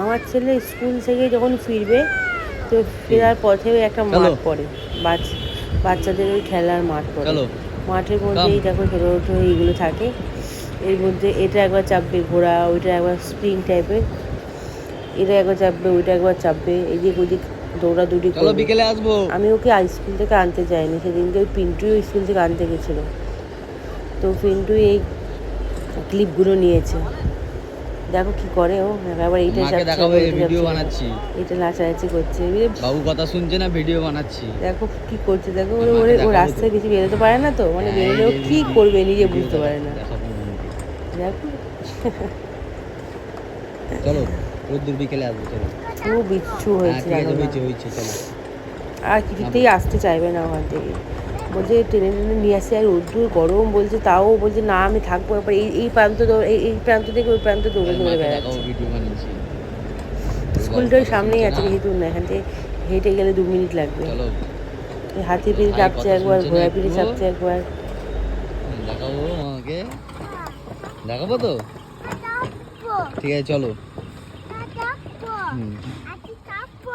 আমার ছেলে স্কুল থেকে যখন ফিরবে তো ফেরার পথে ওই একটা মাঠ। পড়ে। বাচ্চা বাচ্চাদের ওই খেলার মাঠ পড়ে। মাঠের মধ্যেই দেখো ছোটো ছোটো এইগুলো থাকে। এর মধ্যে এটা একবার চাপবে ঘোড়া ওইটা একবার স্প্রিং টাইপের এটা একবার চাপবে ওইটা একবার চাপবে। এদিক ওদিক দৌড়াদৌড়ি করবে। বিকেলে আসব। আমি ওকে স্কুল থেকে আনতে যাইনি। সেদিনকে ওই পিন্টু স্কুল থেকে আনতে গেছিল। তো পিন্টু এই ক্লিপগুলো নিয়েছে। দেখো কি করে ও। আবার এইটা মাকে দেখাবো ওইটা ভিডিও। বানাচ্ছি। এটা নাচানাচি করছে। বাবু কথা শুনছে না ভিডিও বানাচ্ছি। দেখো কি করছে দেখো ওরে ওরে ও রাস্তায় বেশি বেরোতে পারে না তো? মানে বেরোলেও কি করবে নিজে বুঝতে পারে না। দেখো। চলো রোদ্দুর বিকেলে আসব চলো। ও বিচ্ছু হ্যাঁ হয়েছে আর কিছুতেই আসতে চাইবে না ওখান থেকে। বলছে টেনে টেনে নিয়ে আসে আর রোদ্দুর গরম বলছে তাও বলছে না আমি থাকব এবার এই এই প্রান্ত দৌড়- এই এই প্রান্ত থেকে ওই প্রান্ত দৌড়ে দৌড়ে বেড়াচ্ছে। স্কুলটা ওই সামনেই আছে দূর না এখান থেকে হেঁটে গেলে দু মিনিট লাগবে। হাতি ভাই চাপছে একবার ঘোড়া একটুও? চাপছে একবার। দেখাবো আমাকে? দেখাবো তো? ঠিক আছে চলো।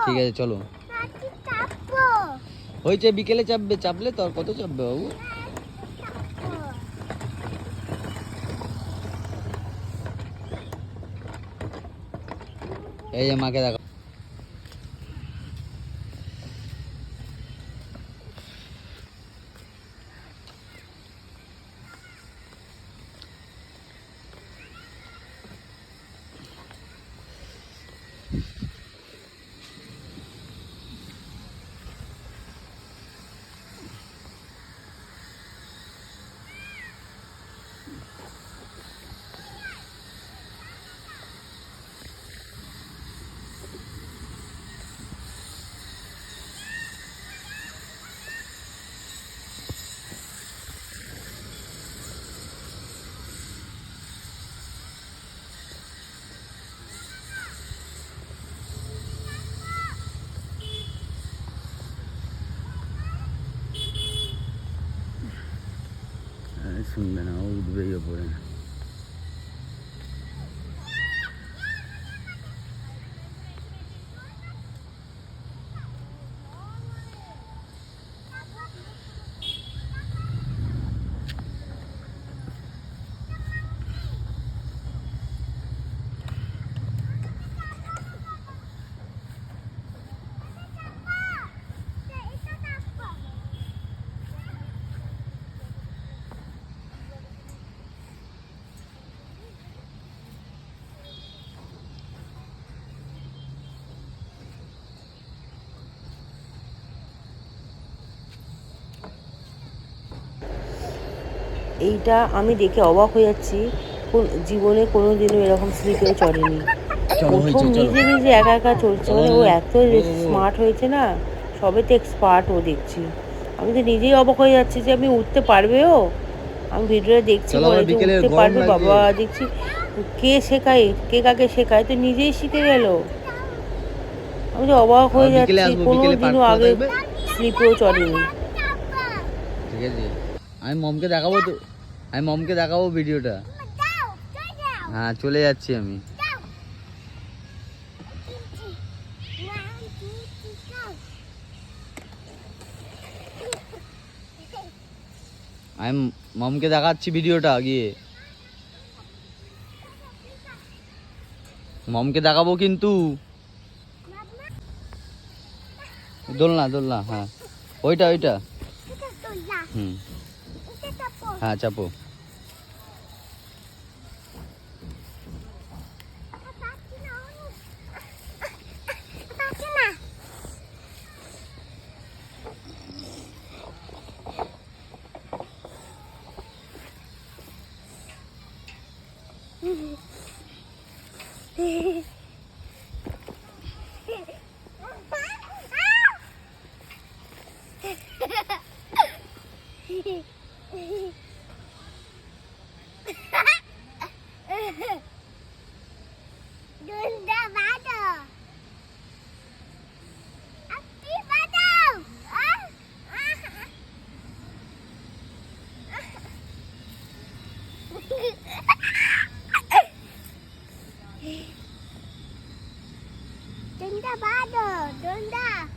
ঠিক আছে চলো। হয়েছে বিকেলে চাপবে চাপলে তো আর কত চাপবে বাবু? এই যে মাকে দেখো। শুনবে না ও উঠবেই ওপরে এইটা আমি দেখে অবাক হয়ে যাচ্ছি। কোন- জীবনে কোনো দিনও এরকম স্লিপে চড়েনি প্রথম নিজে নিজে একা একা চলছে মানে ও এত স্মার্ট হয়েছে না সবেতে এক্সপার্ট ও দেখছি। আমি তো নিজেই অবাক হয়ে যাচ্ছি যে আমি উঠতে পারবে ও আমি ভিডিওটা দেখছি পরে যে উঠতে পারবে বাবা দেখছি কে শেখায় কে কাকে শেখায় তো নিজেই শিখে গেল। আমি তো অবাক হয়ে যাচ্ছি কোনো দিনও আগে। স্লিপেও চড়েনি ঠিক আছে। আমি মমকে দেখাবো তো আমি মমকে দেখাবো ভিডিওটা। হ্যাঁ চলে যাচ্ছি আমি। আমি মমকে দেখাচ্ছি ভিডিওটা গিয়ে। মমকে দেখাবো কিন্তু। দোলনা দোলনা হ্যাঁ। ওইটা ওইটা। হুম। ఆ చెప్పు Hehehe Dunda bado. Dunda.